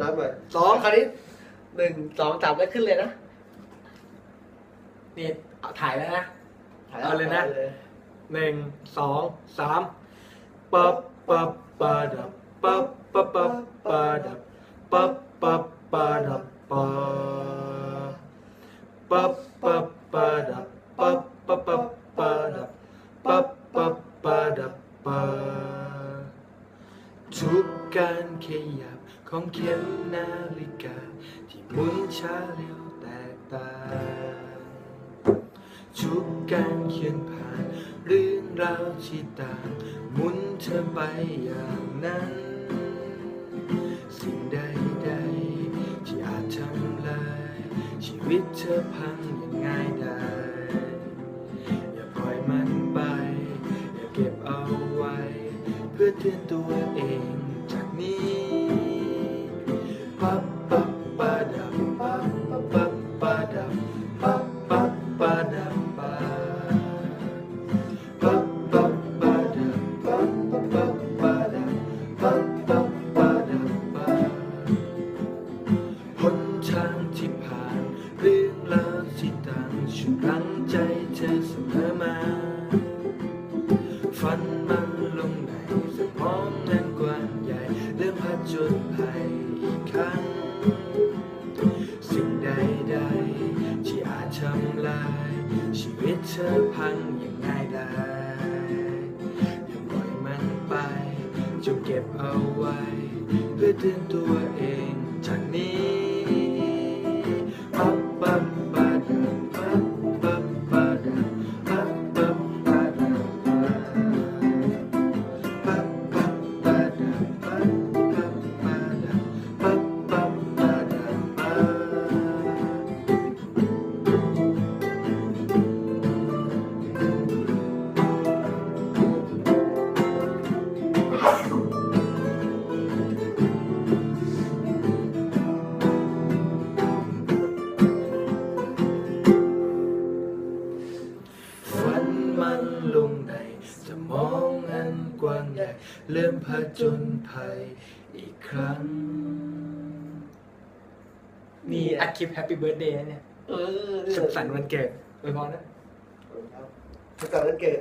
น้อยไปสองคราวนี้หนึ่งสองสามแล้วขึ้นเลยนะนี่เอาถ่ายแล้วนะถ่ายเอาเลยนะอาเลยหนึ่งสองสามปั๊บปั๊บปะดับปั๊บปั๊บปั๊บปะดับปั๊บปั๊บปะดับปั๊บปั๊บปั๊บปะดับปั๊บปั๊บปั๊บปะดับปั๊บปั๊บปะดับปั๊บทุกการขยับ ของเข็มนาฬิกา ที่หมุนช้าเร็วแตกต่างทุกการเขียนผ่านเรื่องราวที่ต่างหมุนเธอไปอย่างนั้น สิ่งใดๆที่อาจทำลาย ชีวิตเธอพังอย่างง่ายดายอย่าปล่อยมันไป อย่าเก็บเอาไว้ เพื่อเตือนตัวเองจากนี้ ดับปั๊บปับปะดับปั๊บปั๊บปับปะดับปั๊บปับปะดับปั๊บปับปะดับปั๊บหนทางที่ผ่านเรื่องราวที่ต่างชุดลังใจเธอเสมอมาฝันมันลงในสมองนั้นกว้างใหญ่เริ่มผจญภัยอีกครั้ง สิ่งใดๆ เธอพังอย่างง่ายดายอย่าปล่อยมันไปจงเก็บเอาไว้ มองอันกว้างใหญ่เริ่มผจญภัยอีกครั้ง นี่อัดคลิปแฮปปี้เบิร์ดเดย์เนี่ยเออสุขสันต์วันเกิดอวยพรนะ ครับสุขสันต์วันเกิด